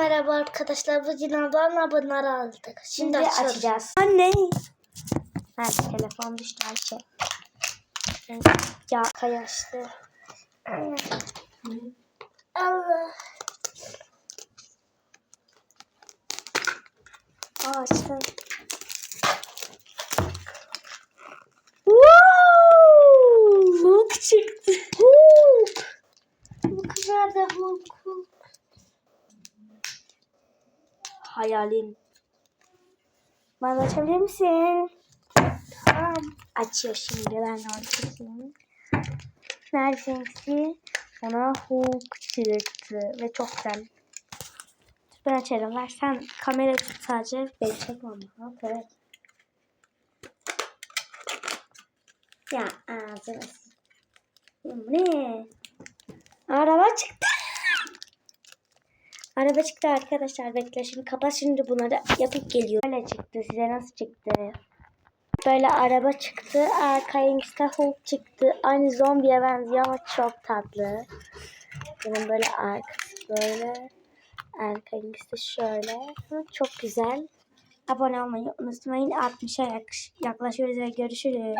merhaba arkadaşlar. Bugün ablamla bunları aldık. Şimdi, Şimdi açıyoruz. açacağız. Anne. Ha telefon düştü Ayşe. Ya kayaştı. Allah. Aa açtım. Wow! Hulk çıktı. Hulk. Bu kadar da Hulk. Hulk. Hayalin. Bana açabilir misin? Tamam. Açıyor şimdi ben de. Neredesin ki? Ona Hulk çıktı ve çok güzel. Ben açarım. Ver sen kamera tut sadece. Beni çekme ama. Evet. Ya Ya Bu ne? Araba çıktı. Araba çıktı arkadaşlar. Bekle şimdi kapat şimdi bunları yapıp geliyor. Böyle çıktı. Size nasıl çıktı? Böyle araba çıktı. Arkayınkisi Hulk çıktı. Aynı zombiye benziyor ama çok tatlı. Bunun böyle arkası böyle. Arkayınkisi de şöyle. Çok güzel. Abone olmayı unutmayın. 60'a yak- yaklaşıyoruz ve görüşürüz.